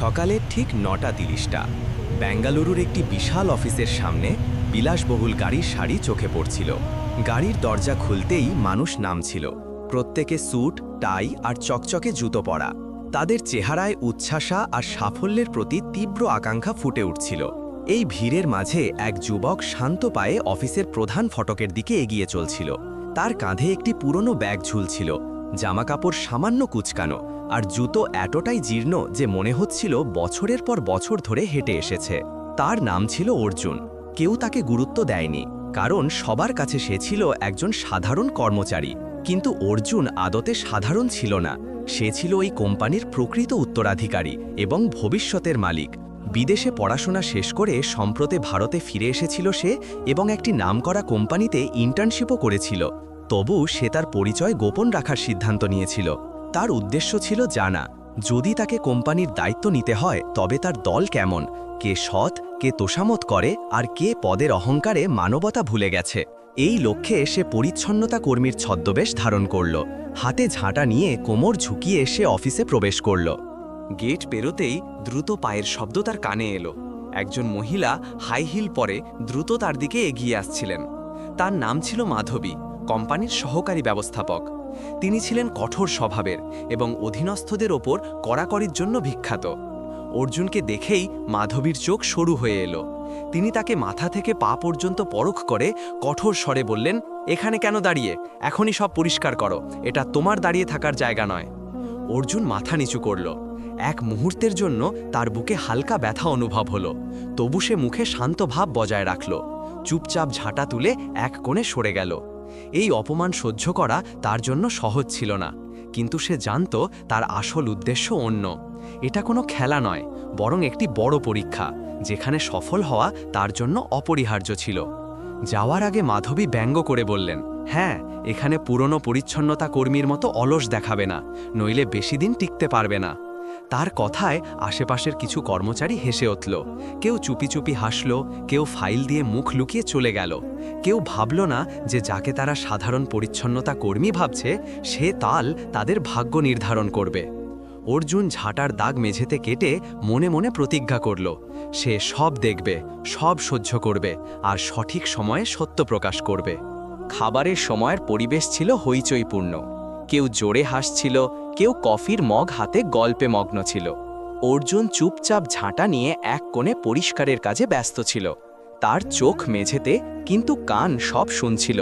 সকালে ঠিক নটা তিরিশটা। বেঙ্গালুরুর একটি বিশাল অফিসের সামনে বিলাসবহুল গাড়ির সারি চোখে পড়ছিল। গাড়ির দরজা খুলতেই মানুষ নামছিল। প্রত্যেকে স্যুট, টাই আর চকচকে জুতো পরা। তাদের চেহারায় উচ্ছ্বাসা আর সাফল্যের প্রতি তীব্র আকাঙ্ক্ষা ফুটে উঠছিল। এই ভিড়ের মাঝে এক যুবক শান্ত পায়ে অফিসের প্রধান ফটকের দিকে এগিয়ে চলছিল। তার কাঁধে একটি পুরনো ব্যাগ ঝুলছিল। জামাকাপড় সামান্য কুচকানো। আর জুতো এতটাই জীর্ণ যে মনে হচ্ছিল বছরের পর বছর ধরে হেঁটে এসেছে। তার নাম ছিল অর্জুন। কেউ তাকে গুরুত্ব দেয়নি, কারণ সবার কাছে সে ছিল একজন সাধারণ কর্মচারী। কিন্তু অর্জুন আদতে সাধারণ ছিল না। সে ছিল ওই কোম্পানির প্রকৃত উত্তরাধিকারী এবং ভবিষ্যতের মালিক। বিদেশে পড়াশোনা শেষ করে সম্প্রতি ভারতে ফিরে এসেছিল সে এবং একটি নামকরা কোম্পানিতে ইন্টার্নশিপও করেছিল। তবু সে তার পরিচয় গোপন রাখার সিদ্ধান্ত নিয়েছিল। তার উদ্দেশ্য ছিল জানা। যদি তাকে কোম্পানির দায়িত্ব নিতে হয়, তবে তার দল কেমন? কে সৎ, কে তোষামত করে, আর কে পদের অহংকারে মানবতা ভুলে গেছে? এই লক্ষ্যে সে পরিচ্ছন্নতা কর্মীর ছদ্মবেশ ধারণ করল। হাতে ঝাঁটা নিয়ে কোমর ঝুঁকিয়ে সে অফিসে প্রবেশ করল। গেট পেরোতেই দ্রুত পায়ের শব্দ তার কানে এলো। একজন মহিলা হাই হিল পরে দ্রুত তার দিকে এগিয়ে আসছিলেন। তার নাম ছিল মাধবী, কোম্পানির সহকারী ব্যবস্থাপক। তিনি ছিলেন কঠোর স্বভাবের এবং অধীনস্থদের ওপর কড়াকড়ির জন্য বিখ্যাত। অর্জুনকে দেখেই মাধবীর চোখ সরু হয়ে এলো। তিনি তাকে মাথা থেকে পা পর্যন্ত পরখ করে কঠোর স্বরে বললেন, এখানে কেন দাঁড়িয়ে? এখনই সব পরিষ্কার করো। এটা তোমার দাঁড়িয়ে থাকার জায়গা নয়। অর্জুন মাথা নিচু করল। এক মুহূর্তের জন্য তার বুকে হালকা ব্যথা অনুভব হলো। তবু সে মুখে শান্ত ভাব বজায় রাখল। চুপচাপ ঝাঁটা তুলে এক কোণে সরে গেল। এই অপমান সহ্য করা তার জন্য সহজ ছিল না। কিন্তু সে জানত তার আসল উদ্দেশ্য অন্য। এটা কোনো খেলা নয়, বরং একটি বড় পরীক্ষা, যেখানে সফল হওয়া তার জন্য অপরিহার্য ছিল। যাওয়ার আগে মাধবী ব্যঙ্গ করে বললেন হ্যাঁ এখানে পুরনো পরিচ্ছন্নতা কর্মীর মতো অলস দেখাবে না, নইলে বেশি দিন টিকতে পারবে না। তার কথায় আশেপাশের কিছু কর্মচারী হেসে উঠল। কেউ চুপি চুপি হাসল, কেউ ফাইল দিয়ে মুখ লুকিয়ে চলে গেল। কেউ ভাবল না যে যাকে তারা সাধারণ পরিচ্ছন্নতা কর্মী ভাবছে, সে তাল তাদের ভাগ্য নির্ধারণ করবে। অর্জুন ঝাঁটার দাগ মেঝেতে কেটে মনে মনে প্রতিজ্ঞা করল, সে সব দেখবে, সব সহ্য করবে আর সঠিক সময়ে সত্য প্রকাশ করবে। খাবারের সময়ের পরিবেশ ছিল হইচইপূর্ণ। কেউ জোরে হাসছিল, কেউ কফির মগ হাতে গল্পে মগ্ন ছিল। অর্জুন চুপচাপ ঝাঁটা নিয়ে এক কোণে পরিষ্কারের কাজে ব্যস্ত ছিল। তার চোখ মেঝেতে, কিন্তু কান সব শুনছিল।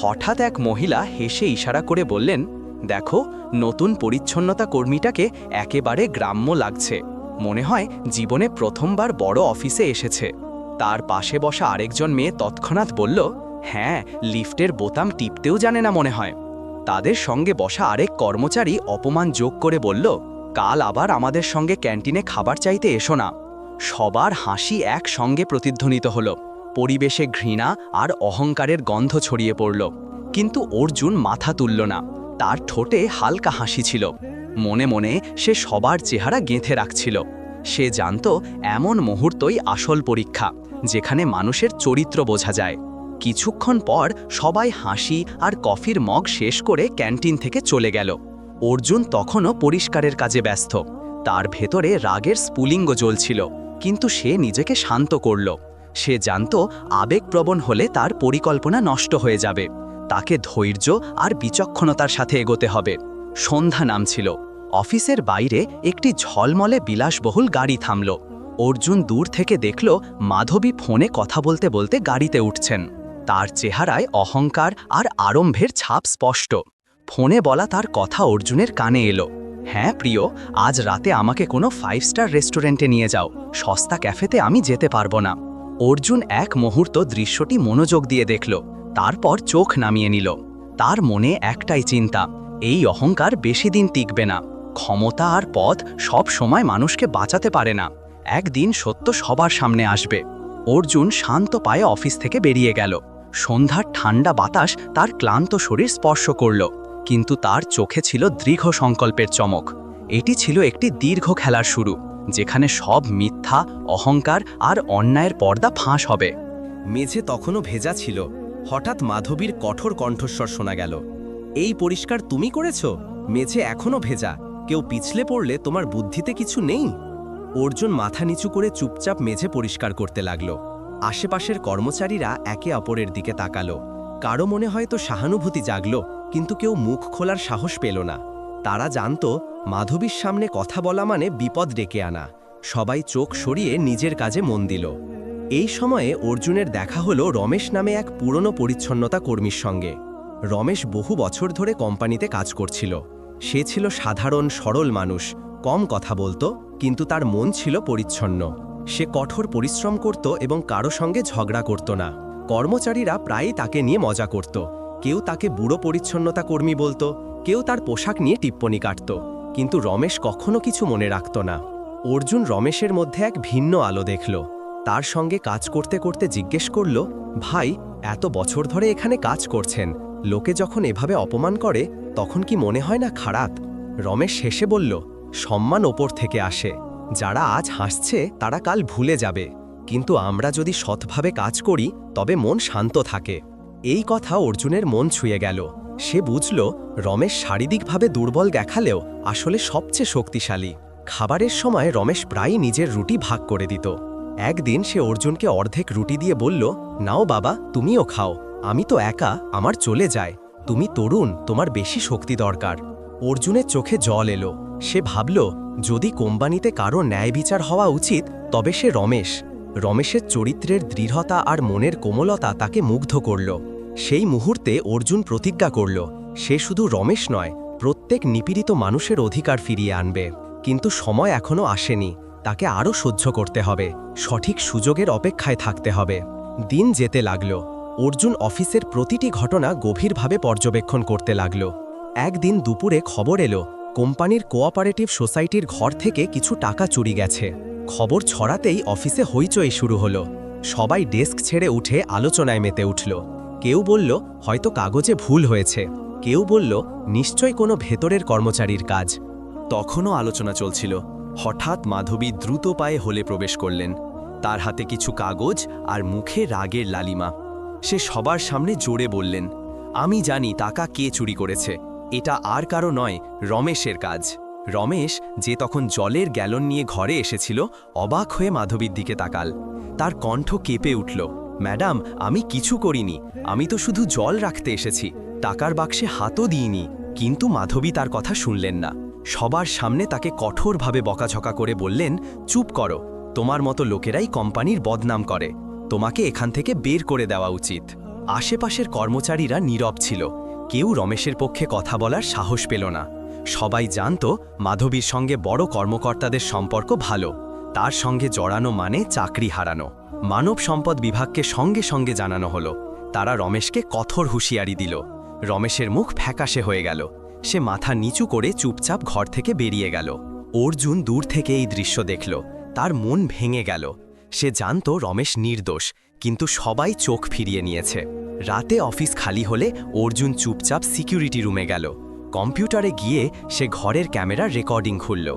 হঠাৎ এক মহিলা হেসে ইশারা করে বললেন, দেখো, নতুন পরিচ্ছন্নতা কর্মীটাকে একেবারে গ্রাম্য লাগছে। মনে হয় জীবনে প্রথমবার বড় অফিসে এসেছে। তার পাশে বসা আরেকজন মেয়ে তৎক্ষণাৎ বলল হ্যাঁ লিফটের বোতাম টিপতেও জানে না মনে হয়। তাদের সঙ্গে বসা আরেক কর্মচারী অপমান যোগ করে বলল, কাল আবার আমাদের সঙ্গে ক্যান্টিনে খাবার চাইতে এসো না। সবার হাসি একসঙ্গে প্রতিধ্বনিত হল। পরিবেশে ঘৃণা আর অহংকারের গন্ধ ছড়িয়ে পড়ল। কিন্তু অর্জুন মাথা তুলল না। তার ঠোঁটে হালকা হাসি ছিল। মনে মনে সে সবার চেহারা গেঁথে রাখছিল। সে জানত, এমন মুহূর্তই আসল পরীক্ষা, যেখানে মানুষের চরিত্র বোঝা যায়। কিছুক্ষণ পর সবাই হাসি আর কফির মগ শেষ করে ক্যান্টিন থেকে চলে গেল। অর্জুন তখনও পরিষ্কারের কাজে ব্যস্ত। তার ভেতরে রাগের স্পুলিঙ্গ জ্বলছিল, কিন্তু সে নিজেকে শান্ত করল। সে জানত আবেগপ্রবণ হলে তার পরিকল্পনা নষ্ট হয়ে যাবে। তাকে ধৈর্য আর বিচক্ষণতার সাথে এগোতে হবে। সন্ধ্যা নামছিল। অফিসের বাইরে একটি ঝলমলে বিলাসবহুল গাড়ি থামল। অর্জুন দূর থেকে দেখল মাধবী ফোনে কথা বলতে বলতে গাড়িতে উঠছেন। তার চেহারায় অহংকার আর আরম্ভের ছাপ স্পষ্ট। ফোনে বলা তার কথা অর্জুনের কানে এলো। হ্যাঁ প্রিয়, আজ রাতে আমাকে কোনো ফাইভ স্টার রেস্টুরেন্টে নিয়ে যাও। সস্তা ক্যাফেতে আমি যেতে পারব না। অর্জুন এক মুহূর্ত দৃশ্যটি মনোযোগ দিয়ে দেখল। তারপর চোখ নামিয়ে নিল। তার মনে একটাই চিন্তা, এই অহংকার বেশি দিন টিকবে না। ক্ষমতা আর পথ সব সময় মানুষকে বাঁচাতে পারে না। একদিন সত্য সবার সামনে আসবে। অর্জুন শান্ত পায়ে অফিস থেকে বেরিয়ে গেল। সন্ধ্যার ঠান্ডা বাতাস তার ক্লান্ত শরীর স্পর্শ করল, কিন্তু তার চোখে ছিল দৃঢ় সংকল্পের চমক। এটি ছিল একটি দীর্ঘ খেলার শুরু, যেখানে সব মিথ্যা, অহংকার আর অন্যায়ের পর্দা ফাঁস হবে। মেঝে তখনও ভেজা ছিল। হঠাৎ মাধবীর কঠোর কণ্ঠস্বর শোনা গেল, এই পরিষ্কার তুমি করেছ? মেঝে এখনও ভেজা। কেউ পিছলে পড়লে তোমার বুদ্ধিতে কিছু নেই? অর্জুন মাথা নিচু করে চুপচাপ মেঝে পরিষ্কার করতে লাগল। আশেপাশের কর্মচারীরা একে অপরের দিকে তাকালো। কারও মনে হয়তো সহানুভূতি জাগল, কিন্তু কেউ মুখ খোলার সাহস পেল না। তারা জানত, মাধবীর সামনে কথা বলা মানে বিপদ ডেকে আনা। সবাই চোখ সরিয়ে নিজের কাজে মন দিল। এই সময়ে অর্জুনের দেখা হলো রমেশ নামে এক পুরনো পরিচ্ছন্নতা কর্মীর সঙ্গে। রমেশ বহু বছর ধরে কোম্পানিতে কাজ করছিল। সে ছিল সাধারণ, সরল মানুষ। কম কথা বলতো, কিন্তু তার মন ছিল পরিচ্ছন্ন। সে কঠোর পরিশ্রম করত এবং কারও সঙ্গে ঝগড়া করত না। কর্মচারীরা প্রায়ই তাকে নিয়ে মজা করত। কেউ তাকে বুড়ো পরিচ্ছন্নতা কর্মী বলতো, কেউ তার পোশাক নিয়ে টিপ্পনি কাটত। কিন্তু রমেশ কখনো কিছু মনে রাখত না। অর্জুন রমেশের মধ্যে এক ভিন্ন আলো দেখল। তার সঙ্গে কাজ করতে করতে জিজ্ঞেস করল, ভাই, এত বছর ধরে এখানে কাজ করছেন। লোকে যখন এভাবে অপমান করে, তখন কি মনে হয় না খারাপ? রমেশ শেষে বলল, সম্মান ওপর থেকে আসে। যারা আজ হাসছে, তারা কাল ভুলে যাবে। কিন্তু আমরা যদি সৎভাবে কাজ করি, তবে মন শান্ত থাকে। এই কথা অর্জুনের মন ছুঁয়ে গেল। সে বুঝল, রমেশ শারীরিকভাবে দুর্বল দেখালেও আসলে সবচেয়ে শক্তিশালী। খাবারের সময় রমেশ প্রায়ই নিজের রুটি ভাগ করে দিত। একদিন সে অর্জুনকে অর্ধেক রুটি দিয়ে বলল, নাও বাবা, তুমিও খাও। আমি তো একা, আমার চলে যায়। তুমি তরুণ, তোমার বেশি শক্তি দরকার। অর্জুনের চোখে জল এলো। সে ভাবল, যদি কোম্পানিতে কারও ন্যায় বিচার হওয়া উচিত, তবে সে রমেশ। রমেশের চরিত্রের দৃঢ়তা আর মনের কোমলতা তাকে মুগ্ধ করল। সেই মুহূর্তে অর্জুন প্রতিজ্ঞা করল, সে শুধু রমেশ নয়, প্রত্যেক নিপীড়িত মানুষের অধিকার ফিরিয়ে আনবে। কিন্তু সময় এখনও আসেনি, তাকে আরও সহ্য করতে হবে, সঠিক সুযোগের অপেক্ষায় থাকতে হবে। দিন যেতে লাগল। অর্জুন অফিসের প্রতিটি ঘটনা গভীরভাবে পর্যবেক্ষণ করতে লাগল। একদিন দুপুরে খবর এলো কোম্পানির কোঅপারেটিভ সোসাইটির ঘর থেকে কিছু টাকা চুরি গেছে। খবর ছড়াতেই অফিসে হইচই শুরু হলো। সবাই ডেস্ক ছেড়ে উঠে আলোচনায় মেতে উঠল। কেউ বলল, হয়তো কাগজে ভুল হয়েছে। কেউ বলল নিশ্চয় কোনো ভেতরের কর্মচারীর কাজ। তখনও আলোচনা চলছিল। হঠাৎ মাধবী দ্রুত পায়ে হলে প্রবেশ করলেন। তার হাতে কিছু কাগজ আর মুখে রাগের লালিমা। সে সবার সামনে জোরে বললেন, আমি জানি টাকা কে চুরি করেছে। এটা আর কারও নয়, রমেশের কাজ। রমেশ যে তখন জলের গ্যালন নিয়ে ঘরে এসেছিল, অবাক হয়ে মাধবীর দিকে তাকাল। তার কণ্ঠ কেঁপে উঠল, ম্যাডাম, আমি কিছু করিনি। আমি তো শুধু জল রাখতে এসেছি। টাকার বাক্সে হাতও দিইনি। কিন্তু মাধবী তার কথা শুনলেন না। সবার সামনে তাকে কঠোরভাবে বকাঝকা করে বললেন, চুপ করো। তোমার মতো লোকেরাই কোম্পানির বদনাম করে। তোমাকে এখান থেকে বের করে দেওয়া উচিত। আশেপাশের কর্মচারীরা নীরব ছিল। কেউ রমেশের পক্ষে কথা বলার সাহস পেল না। সবাই জানত মাধবীর সঙ্গে বড় কর্মকর্তাদের সম্পর্ক ভালো। তার সঙ্গে জড়ানো মানে চাকরি হারানো। মানব সম্পদ বিভাগকে সঙ্গে সঙ্গে জানানো হলো। তারা রমেশকে কঠোর হুঁশিয়ারি দিল। রমেশের মুখ ফ্যাকাশে হয়ে গেল। সে মাথা নিচু করে চুপচাপ ঘর থেকে বেরিয়ে গেল। অর্জুন দূর থেকে এই দৃশ্য দেখল। তার মন ভেঙে গেল। সে জানত রমেশ নির্দোষ। কিন্তু সবাই চোখ ফিরিয়ে নিয়েছে। রাতে অফিস খালি হলে অর্জুন চুপচাপ সিকিউরিটি রুমে গেল। কম্পিউটারে গিয়ে সে ঘরের ক্যামেরার রেকর্ডিং খুলল।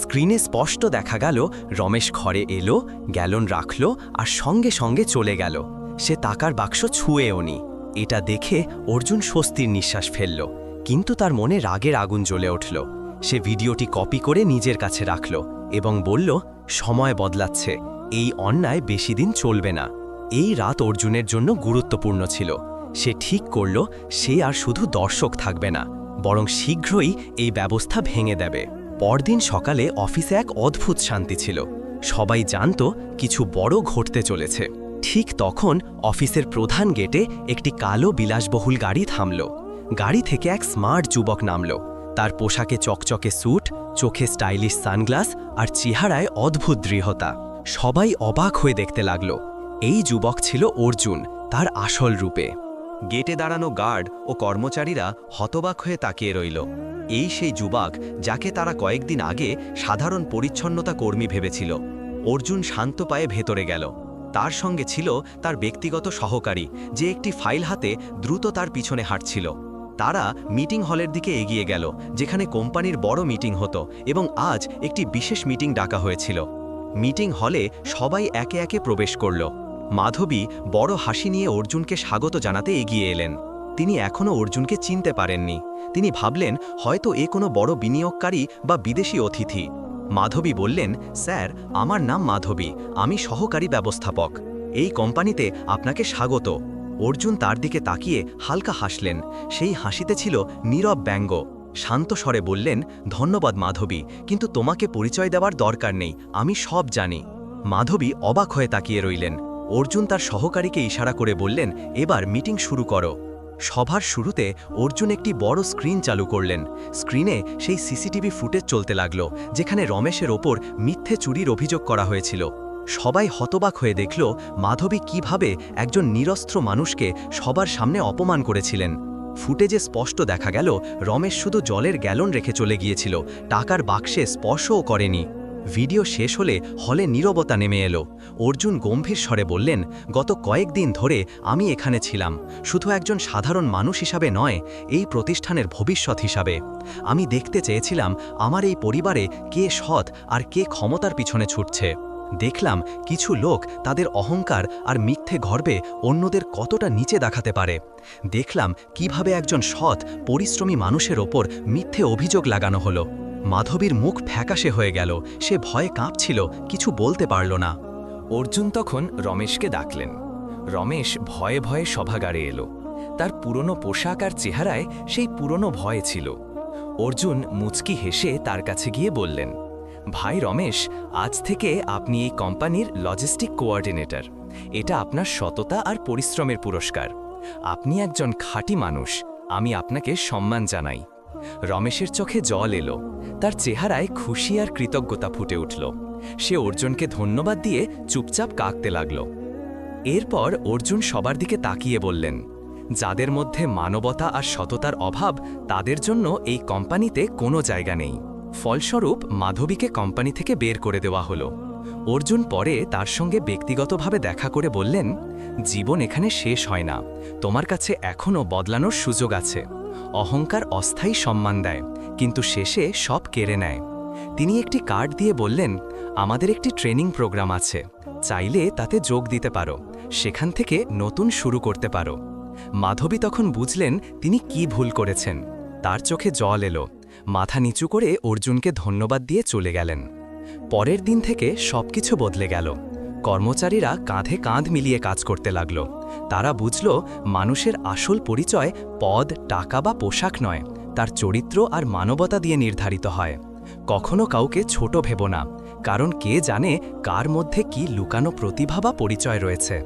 স্ক্রিনে স্পষ্ট দেখা গেল, রমেশ ঘরে এলো, গ্যালন রাখল আর সঙ্গে সঙ্গে চলে গেল। সে টাকার বাক্স ছুঁয়েও নি। এটা দেখে অর্জুন স্বস্তির নিঃশ্বাস ফেলল, কিন্তু তার মনে রাগের আগুন জ্বলে উঠল। সে ভিডিওটি কপি করে নিজের কাছে রাখল এবং বলল, সময় বদলাচ্ছে, এই অন্যায় বেশি দিন চলবে না। এই রাত অর্জুনের জন্য গুরুত্বপূর্ণ ছিল। সে ঠিক করল, সে আর শুধু দর্শক থাকবে না, বরং শীঘ্রই এই ব্যবস্থা ভেঙে দেবে। পরদিন সকালে অফিসে এক অদ্ভুত শান্তি ছিল। সবাই জানত, কিছু বড় ঘটতে চলেছে। ঠিক তখন অফিসের প্রধান গেটে একটি কালো বিলাসবহুল গাড়ি থামল। গাড়ি থেকে এক স্মার্ট যুবক নামল। তার পোশাকে চকচকে স্যুট, চোখে স্টাইলিশ সানগ্লাস আর চেহারায় অদ্ভুত দৃঢ়তা। সবাই অবাক হয়ে দেখতে লাগল। এই যুবক ছিল অর্জুন, তার আসল রূপে। গেটে দাঁড়ানো গার্ড ও কর্মচারীরা হতবাক হয়ে তাকিয়ে রইল। এই সেই যুবক যাকে তারা কয়েকদিন আগে সাধারণ পরিচ্ছন্নতা কর্মী ভেবেছিল। অর্জুন শান্ত পায়ে ভেতরে গেল। তার সঙ্গে ছিল তার ব্যক্তিগত সহকারী, যে একটি ফাইল হাতে দ্রুত তার পিছনে হাঁটছিল। তারা মিটিং হলের দিকে এগিয়ে গেল, যেখানে কোম্পানির বড় মিটিং হতো এবং আজ একটি বিশেষ মিটিং ডাকা হয়েছিল। মিটিং হলে সবাই একে একে প্রবেশ করল। মাধবী বড় হাসি নিয়ে অর্জুনকে স্বাগত জানাতে এগিয়ে এলেন। তিনি এখনও অর্জুনকে চিনতে পারেননি। তিনি ভাবলেন, হয়তো এ কোনো বড় বিনিয়োগকারী বা বিদেশি অতিথি। মাধবী বললেন, স্যার, আমার নাম মাধবী। আমি সহকারী ব্যবস্থাপক। এই কোম্পানিতে আপনাকে স্বাগত। অর্জুন তার দিকে তাকিয়ে হালকা হাসলেন। সেই হাসিতে ছিল নীরব ব্যঙ্গ। শান্ত স্বরে বললেন, ধন্যবাদ মাধবী, কিন্তু তোমাকে পরিচয় দেওয়ার দরকার নেই। আমি সব জানি। মাধবী অবাক হয়ে তাকিয়ে রইলেন। অর্জুন তার সহকারীকে ইশারা করে বললেন, এবার মিটিং শুরু করো। সভার শুরুতে অর্জুন একটি বড় স্ক্রিন চালু করলেন। স্ক্রিনে সেই সিসিটিভি ফুটেজ চলতে লাগল, যেখানে রমেশের ওপর মিথ্যে চুরির অভিযোগ করা হয়েছিল। সবাই হতবাক হয়ে দেখল, মাধবী কীভাবে একজন নিরস্ত্র মানুষকে সবার সামনে অপমান করেছিলেন। ফুটেজে স্পষ্ট দেখা গেল, রমেশ শুধু জলের গ্যালন রেখে চলে গিয়েছিল, টাকার বাক্সে স্পর্শও করেনি। ভিডিও শেষ হলে হলে নীরবতা নেমে এলো। অর্জুন গম্ভীর স্বরে বললেন, গত কয়েকদিন ধরে আমি এখানে ছিলাম। শুধু একজন সাধারণ মানুষ হিসাবে নয়, এই প্রতিষ্ঠানের ভবিষ্যৎ হিসাবে। আমি দেখতে চেয়েছিলাম আমার এই পরিবারে কে সৎ আর কে ক্ষমতার পিছনে ছুটছে। দেখলাম কিছু লোক তাদের অহংকার আর মিথ্যে গর্বে অন্যদের কতটা নিচে দেখাতে পারে। দেখলাম কীভাবে একজন সৎ, পরিশ্রমী মানুষের ওপর মিথ্যে অভিযোগ লাগানো হলো। মাধবীর মুখ ফ্যাকাশে হয়ে গেল। সে ভয়ে কাঁপছিল, কিছু বলতে পারল না। অর্জুন তখন রমেশকে ডাকলেন। রমেশ ভয়ে ভয়ে সভাগারে এলো। তার পুরনো পোশাক আর চেহারায় সেই পুরনো ভয় ছিল। অর্জুন মুচকি হেসে তার কাছে গিয়ে বললেন, ভাই রমেশ, আজ থেকে আপনি এই কোম্পানির লজিস্টিক কোঅর্ডিনেটর। এটা আপনার সততা আর পরিশ্রমের পুরস্কার। আপনি একজন খাঁটি মানুষ। আমি আপনাকে সম্মান জানাই। রমেশের চোখে জল এলো। তার চেহারায় খুশি আর কৃতজ্ঞতা ফুটে উঠল। সে অর্জুনকে ধন্যবাদ দিয়ে চুপচাপ কাঁকতে লাগল। এরপর অর্জুন সবার দিকে তাকিয়ে বললেন, যাদের মধ্যে মানবতা আর সততার অভাব, তাদের জন্য এই কোম্পানিতে কোনো জায়গা নেই। ফলস্বরূপ, মাধবীকে কোম্পানি থেকে বের করে দেওয়া হলো অর্জুন পরে তার সঙ্গে ব্যক্তিগতভাবে দেখা করে বললেন, জীবন এখানে শেষ হয় না। তোমার কাছে এখনও বদলানোর সুযোগ আছে। অহংকার অস্থায়ী সম্মান দেয়, কিন্তু শেষে সব কেড়ে নেয়। তিনি একটি কার্ড দিয়ে বললেন, আমাদের একটি ট্রেনিং প্রোগ্রাম আছে, চাইলে তাতে যোগ দিতে পারো, সেখান থেকে নতুন শুরু করতে পারো। মাধবী তখন বুঝলেন তিনি কি ভুল করেছেন। তার চোখে জল এলো, মাথা নিচু করে অর্জুনকে ধন্যবাদ দিয়ে চলে গেলেন। পরের দিন থেকে সবকিছু বদলে গেল। কর্মচারীরা কাঁধে কাঁধ মিলিয়ে কাজ করতে লাগল। তারা বুঝল মানুষের আসল পরিচয় পদ, টাকা বা পোশাক নয়, তার চরিত্র আর মানবতা দিয়ে নির্ধারিত হয়। কখনো কাউকে ছোট ভেব না, কারণ কে জানে কার মধ্যে কি লুকানো প্রতিভা বা পরিচয় রয়েছে।